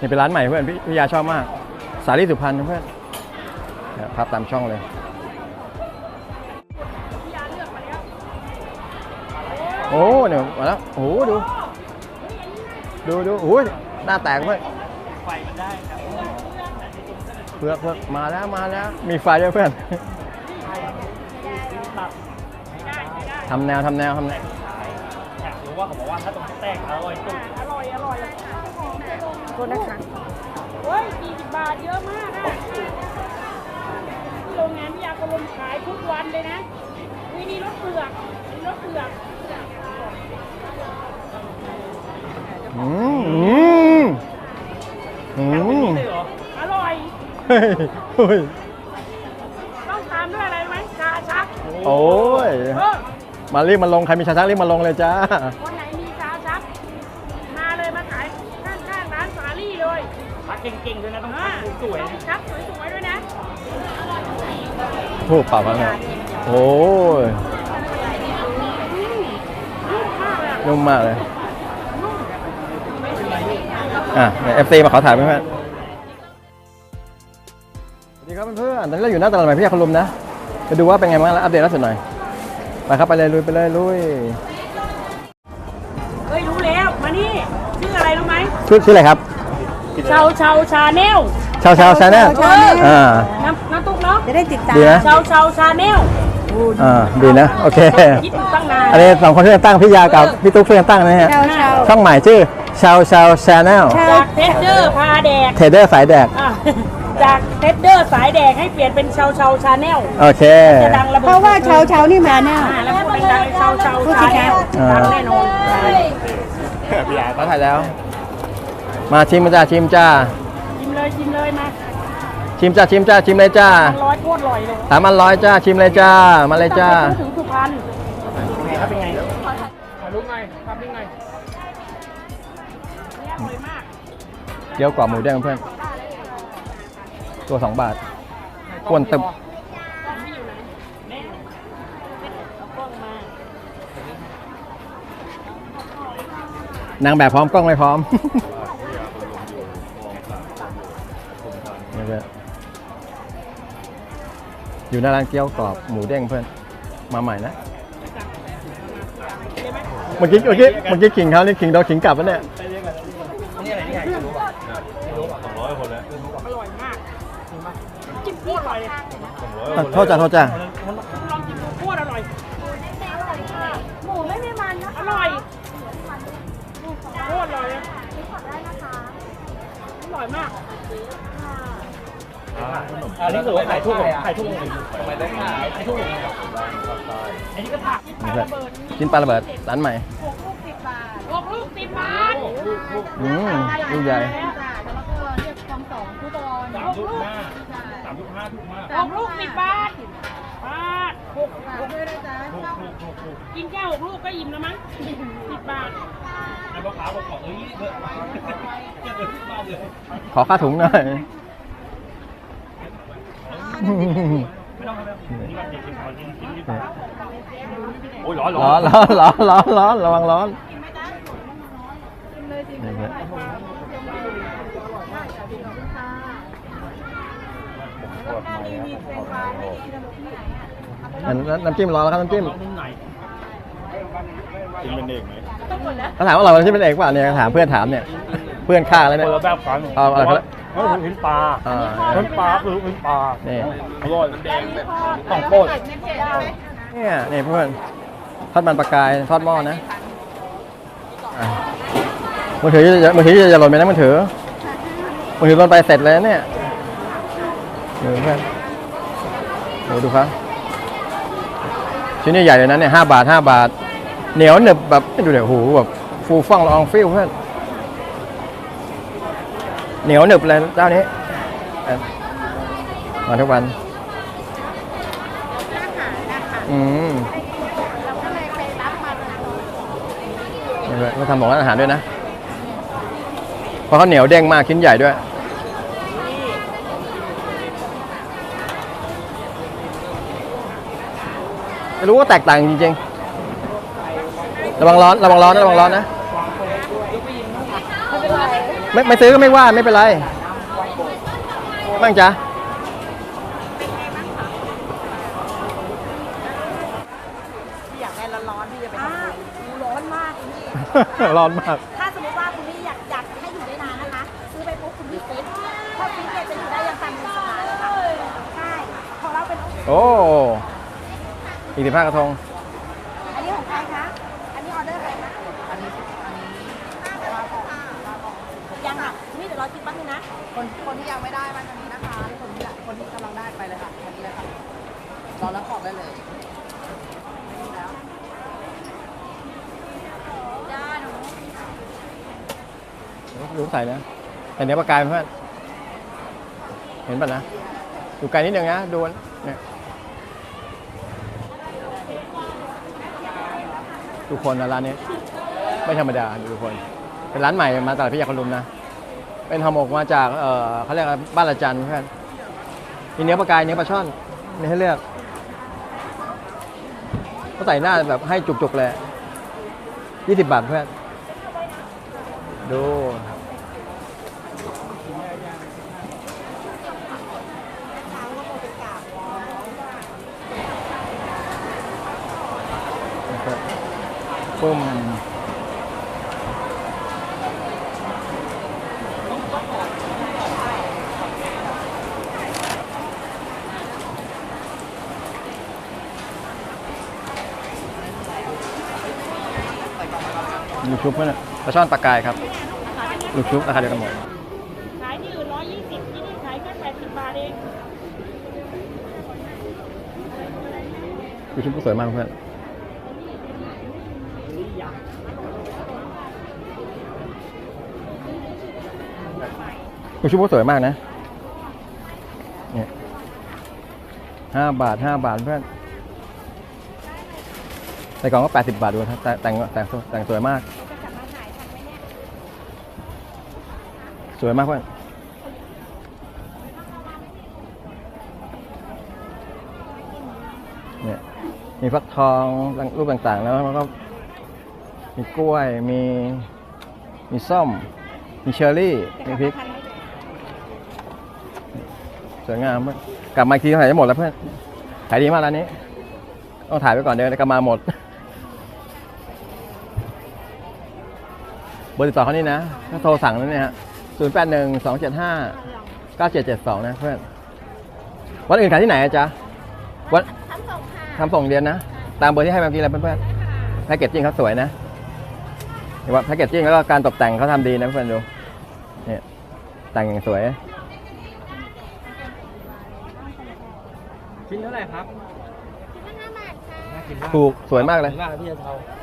นี่เป็นร้านใหม่เพื่อนพี่พี่ยาชอบมาก สาลีสุพรรณนะเพื่อนเนี่ยภาพตามช่องเลยโอ้เนี่ยมาแล้วโอ้โหดู ดูดูโอ้ยหน้าแตกเพื่อนไฟมันได้ครับเพื่อนเพื่อนมาแล้วมาแล้วมีไฟด้วยเพื่อนตัดทำแนวทำแนวทำแนวอยากรู้ว่าเขาบอกว่าถ้าตรงแตกอร่อยสุดอร่อยอร่อยโทษนะคะเฮ้ย40บาทเยอะมากอะที่โรงงานพิยากรมขายทุกวันเลยนะวินี่รถเปลือกมีรถเปลือกอืมอืมอือยากเป็นมนี้เลยเหรออร่อยเฮ้ยเฮ้ยต้องตามด้วยอะไรไหมชาชักโอ้ยเออมารีบมาลง ใครมีชาชักรีบมาลงเลยจ้าคนไหนมีชา พักเก่งๆด้วยนะต้องอ่าพักสวยๆต้อนะงชักสวยๆด้วยนะพูดเปล่าพังครับโอ้ยนุ่มมากเลยอะนุ่มมากเลย อะเอฟซีมาขอถ่ายไหมเพื่อนสวัสดีครับเพื่อนๆตอนนี้เราอยู่หน้าตลาดใหม่พี่ยาคลุมนะ ไปดูว่าเป็นไงบ้างแล้วอัปเดตล่าสุดหน่อย ไปครับไปเลยลุยไปเลยลุยเฮ้ยรู้แล้ว มานี่ ชื่ออะไรรู้ไหมชื่อชื่ออะไรครับเชาเชาชาแนลชาวชาวชาแนลเอออ่าน้ำน้ำตุ๊กเนาะจะได้ติดตามดีนะเชาเชาชาแนลอ่าดีนะ โอเคคิดอยู่ตั้งนานอันนี้สองคนช่วยกันตั้งพี่ยากับพี่ตุ๊กช่วยกันตั้งนะฮะเช่าเช่าช่องใหม่ชื่อชาวชาวชาแนลจากเทสเดอร์พาแดกเทรดเดอร์สายแดกอะจากเทสเดอร์สายแดกให้เปลี่ยนเป็นเชาเชาชาแนลโอเคจะดังระเบิดเพราะว่าเช้าเช้านี่มาแน่อ่าแล้วพูดดังๆเชาเชาชาแนลอ่าดังแน่นอนพี่ยาเขาถ่ายแล้ว มาชิมจ้าชิมจ้า ชิมเลยชิมเลยมาชิมจ้าชิมจ้าชิมเลยจ้าร้อยโคตรอร่อยเลยสามอันร้อยจ้าชิมเลยจ้ามาเลยจ้าตั้งแต่ถึงสุพรรณเป็นไงครับเป็นไงถ่ายรูปไงภาพนิ่งไงเนี่ยอร่อยมากเกี๊ยวกรอบหมูแดงเพื่อนตัวสองบาทกวนตึบที่อยู่ไหนแม่เอากล้องมานางแบบพร้อมกล้องไม่พร้อม นี่เพื่อนอยู่หน้าร้านเกี๊ยวกรอบหมูเด้งเพื่อน มาใหม่นะ เมื่อกี้เมื่อกี้เมื่อกี้ขิงเขานี่ขิงเราขิงกลับแล้วเนี่ยนี่อะไรนี่ไงรู้ป่ะอร่อยมากจิ้มโคตรอร่อยเลยโทษจ้าโทษจ้าลองกินดูโคตรอร่อย หมูไม่มีมันนะอร่อย โคตรอร่อยเลยอร่อยมาก อันนี้คือว่าถ่ายทุ่งถ่ายทุ่งไปได้ถ่ายทุ่งอันนี้ก็ผักนี่เพื่อนกินปลาระเบิดร้านใหม่หกลูกสิบบาทอืมลูกใหญ่สามทุ่งห้าสามทุ่งห้าทุ่งห้าหกลูกสิบบาทบาทหกหกถูกถูกถูกถูกกินแค่หกลูกก็อิ่มแล้วมั้งสิบบาทไอ้พ่อค้าบอกเอ้ยเถอะจะเดินขึ้นมาเลยขอค่าถุงหน่อย โอ้ยร้อนร้อนร้อนร้อนร้อนร้อนระวังร้อนนี่ฮะน้ำจิ้มร้อนแล้วครับน้ำจิ้มร้อนนิดหน่อยเขาถามว่าเราจิ้มเป็นเอกป่ะเนี่ยถามเพื่อนถามเนี่ย เพื่อนฆ่าแล้วเนี่ยนละแบบกันเอาอะไร ครับเฮ้ยลูกชิ้นปลาหินปลาคือลูกชิ้นปลานี่อร่อยมันแดงต้องโคตรเนี่ยนี่เพื่อนทอดมันปลากายทอดหม้อนะอะมือถือจะมือถือจะหล่นไปนะมือถือมือถือหล่นไปเสร็จเลยนะเนี่ยดูเพื่อนดูดูครับชิ้นนี้ใหญ่เลยนะเนี่ยห้าบาทห้าบาท เหนียวหนึบแบบดูเดี๋ยวหูแบบฟูฟ่องละอองฟิวเพื่อน เหนียวหนึบเลยเจ้านี้อะมาทุกวันอืมนี่เลยเขาทำของร้านอาหารด้วยนะ เพราะเขาเหนียวเด้งมากชิ้นใหญ่ด้วยไม่รู้ว่าแตกต่างจริงๆ ระวังร้อน ระวังร้อนนะ ระวังร้อนนะ ไม่เป็นไรไม่ไม่ซื้อก็ไม่ว่าไม่เป็นไรบ้างจ๊ะพี่อยากได้ร้อนๆพี่จะไปทำบุญร้อนมากคุณพี่ร้อนมาก ถ้าสมมติว่าคุณพี่อยากอยากให้อยู่ได้นานนะคะ ซื้อไปปุ๊บคุณพี่ฟิตถ้าฟิตเนี่ยจะอยู่ได้ยังตันหนึ่งสัปดาห์เลยค่ะใช่ของเราเป็นโอ้อีกสิบห้ากระทง อันนี้ของใครคะ อันนี้ออเดอร์ใครคะอันนี้อันนี้ยังอะ นี่เดี๋ยวรอคิดแป๊บนึงนะ คนคนที่ยังไม่ได้วันนี้นะคะ คนที่คนที่กำลังได้ไปเลยค่ะวันนี้เลยค่ะรอรับของได้เลยดูใส่นะแต่เนื้อปลากายเพื่อนเห็นป่ะนะดูไกลนิดนึงนะดูเนี่ยดูคนนะร้านนี้ ไม่ธรรมดาดูคน เป็นร้านใหม่มาตลาดพิยาคนลุมนะ เป็นห่อหมกมาจากเออเขาเรียกอะไรบ้านละจันเพื่อนมีเนื้อปลากายเนื้อปลาช่อนมีให้เลือกเขาใส่หน้าแบบให้จุกๆเลยยี่สิบบาทเพื่อน ดูปุ้ม ลูกชุบเพื่อนอะปลาช่อนปลากายครับ ลูกชุบราคาเดียวกันหมด ขายที่อื่นร้อยยี่สิบที่นี่ขายแค่แปดสิบบาทเองลูกชุบก็สวยมากเพื่อนลูกชุบก็สวยมากนะ เนี่ยห้าบาทห้าบาทเพื่อน ในกล่องก็แปดสิบบาทดูครับแต่แต่งแต่งแต่งสวยมาก สวยมากเพื่อนเนี่ยมีฟักทองรูปต่างๆ แล้วมันก็ มีกล้วย มี มีส้ม มีเชอร์รี่ มีพริก สวยงามมากกลับมาอีกทีเท่าไหร่จะหมดแล้วเพื่อน ขายดีมากร้านนี้ ต้องถ่ายไว้ก่อนเดี๋ยวกลับมาหมด บอร์ติดต่อเขานี่นะถ้าโทรสั่งนั่นเนี่ยฮะศูนย์แปดหนึ่งสองเจ็ดห้าเก้าเจ็ดเจ็ดสองนะเพื่อนวันอื่นขายที่ไหนอะจ๊ะวันทำส่งค่ะทำส่งเดือนนะ ตามเบอร์ที่ให้มาเมื่อกี้แล้วเพื่อนๆแพ็กเกจจิ้งเขาสวยนะเห็นว่าแพ็กเกจจิ้งแล้วก็การตกแต่งเขาทำดีนะเพื่อนๆดูเนี่ยแต่งอย่างสวยชิ้นเท่าไหร่ครับชิ้นละห้าบาทค่ะน่ากินมากถูกสวยมากเลยขอบคุณมากครับพี่เชา